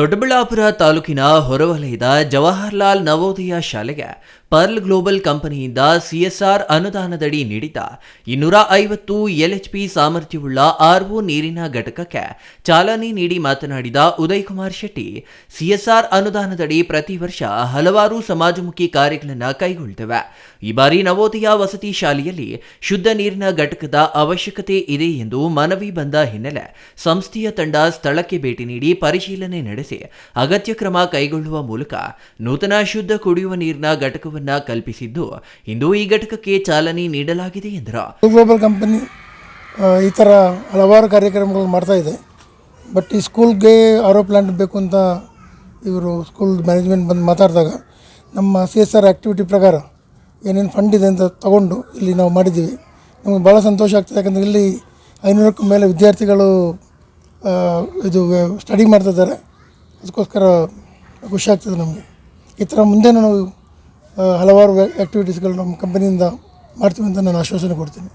ದೊಡ್ಡಬಳ್ಳಾಪುರ ತಾಲೂಕಿನ ಹೊರವಲಯದ ಜವಾಹರ್ಲಾಲ್ ನವೋದಯ ಶಾಲೆಗೆ ಪರ್ಲ್ ಗ್ಲೋಬಲ್ ಕಂಪನಿಯಿಂದ ಸಿಎಸ್ಆರ್ ಅನುದಾನದಡಿ ನೀಡಿದ ಇನ್ನೂರ ಐವತ್ತು ಎಲ್ಎಚ್ಪಿ ಸಾಮರ್ಥ್ಯವುಳ್ಳ ಆರ್ಒ ನೀರಿನ ಘಟಕಕ್ಕೆ ಚಾಲನೆ ನೀಡಿ ಮಾತನಾಡಿದ ಉದಯ್ ಕುಮಾರ್ ಶೆಟ್ಟಿ, ಸಿಎಸ್ಆರ್ ಅನುದಾನದಡಿ ಪ್ರತಿ ವರ್ಷ ಹಲವಾರು ಸಮಾಜಮುಖಿ ಕಾರ್ಯಗಳನ್ನು ಕೈಗೊಳ್ಳುತ್ತವೆ ಈ ಬಾರಿ ನವೋದಯ ವಸತಿ ಶಾಲೆಯಲ್ಲಿ ಶುದ್ಧ ನೀರಿನ ಘಟಕದ ಅವಶ್ಯಕತೆ ಇದೆ ಎಂದು ಮನವಿ ಬಂದ ಹಿನ್ನೆಲೆ ಸಂಸ್ಥೆಯ ತಂಡ ಸ್ಥಳಕ್ಕೆ ಭೇಟಿ ನೀಡಿ ಪರಿಶೀಲನೆ ನಡೆಸಿ ಅಗತ್ಯ ಕ್ರಮ ಕೈಗೊಳ್ಳುವ ಮೂಲಕ ನೂತನ ಶುದ್ಧ ಕುಡಿಯುವ ನೀರಿನ ಘಟಕವನ್ನು ಕಲ್ಪಿಸಿದ್ದು. ಇಂದು ಈ ಘಟಕಕ್ಕೆ ಚಾಲನೆ ನೀಡಲಾಗಿದೆ ಎಂದರು. ಗ್ಲೋಬಲ್ ಕಂಪನಿ ಈ ಥರ ಹಲವಾರು ಕಾರ್ಯಕ್ರಮಗಳು ಮಾಡ್ತಾ ಇದೆ. ಬಟ್ ಈ ಸ್ಕೂಲ್ಗೆ ಆರೋ ಪ್ಲಾಂಟ್ ಬೇಕು ಅಂತ ಇವರು ಸ್ಕೂಲ್ ಮ್ಯಾನೇಜ್ಮೆಂಟ್ ಬಂದು ಮಾತಾಡಿದಾಗ, ನಮ್ಮ ಸಿ ಎಸ್ ಆರ್ ಆ್ಯಕ್ಟಿವಿಟಿ ಪ್ರಕಾರ ಏನೇನು ಫಂಡ್ ಇದೆ ಅಂತ ತಗೊಂಡು ಇಲ್ಲಿ ನಾವು ಮಾಡಿದ್ದೀವಿ. ನಮಗೆ ಭಾಳ ಸಂತೋಷ ಆಗ್ತದೆ. ಯಾಕಂದರೆ ಇಲ್ಲಿ ಐನೂರಕ್ಕೂ ಮೇಲೆ ವಿದ್ಯಾರ್ಥಿಗಳು ಇದು ಸ್ಟಡಿ ಮಾಡ್ತಾ ಇದ್ದಾರೆ. ಅದಕ್ಕೋಸ್ಕರ ಖುಷಿ ಆಗ್ತದೆ ನಮಗೆ. ಈ ಥರ ಮುಂದೆ ನಾವು ಹಲವಾರು ಆ್ಯಕ್ಟಿವಿಟೀಸ್ಗಳು ನಮ್ಮ ಕಂಪನಿಯಿಂದ ಮಾಡ್ತೀವಿ ಅಂತ ನಾನು ಆಶ್ವಾಸನೆ ಕೊಡ್ತೀನಿ.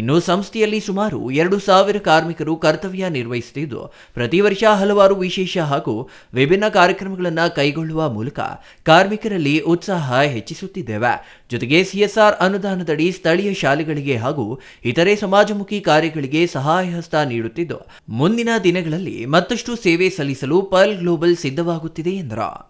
ಇನ್ನು ಸಂಸ್ಥೆಯಲ್ಲಿ ಸುಮಾರು ಎರಡು ಸಾವಿರ ಕಾರ್ಮಿಕರು ಕರ್ತವ್ಯ ನಿರ್ವಹಿಸುತ್ತಿದ್ದು, ಪ್ರತಿ ವರ್ಷ ಹಲವಾರು ವಿಶೇಷ ಹಾಗೂ ವಿಭಿನ್ನ ಕಾರ್ಯಕ್ರಮಗಳನ್ನು ಕೈಗೊಳ್ಳುವ ಮೂಲಕ ಕಾರ್ಮಿಕರಲ್ಲಿ ಉತ್ಸಾಹ ಹೆಚ್ಚಿಸುತ್ತಿದ್ದೇವೆ. ಜೊತೆಗೆ ಸಿಎಸ್ಆರ್ ಅನುದಾನದಡಿ ಸ್ಥಳೀಯ ಶಾಲೆಗಳಿಗೆ ಹಾಗೂ ಇತರೆ ಸಮಾಜಮುಖಿ ಕಾರ್ಯಗಳಿಗೆ ಸಹಾಯ ಹಸ್ತ ನೀಡುತ್ತಿದ್ದು, ಮುಂದಿನ ದಿನಗಳಲ್ಲಿ ಮತ್ತಷ್ಟು ಸೇವೆ ಸಲ್ಲಿಸಲು ಪರ್ಲ್ ಗ್ಲೋಬಲ್ ಸಿದ್ಧವಾಗುತ್ತಿದೆ ಎಂದರು.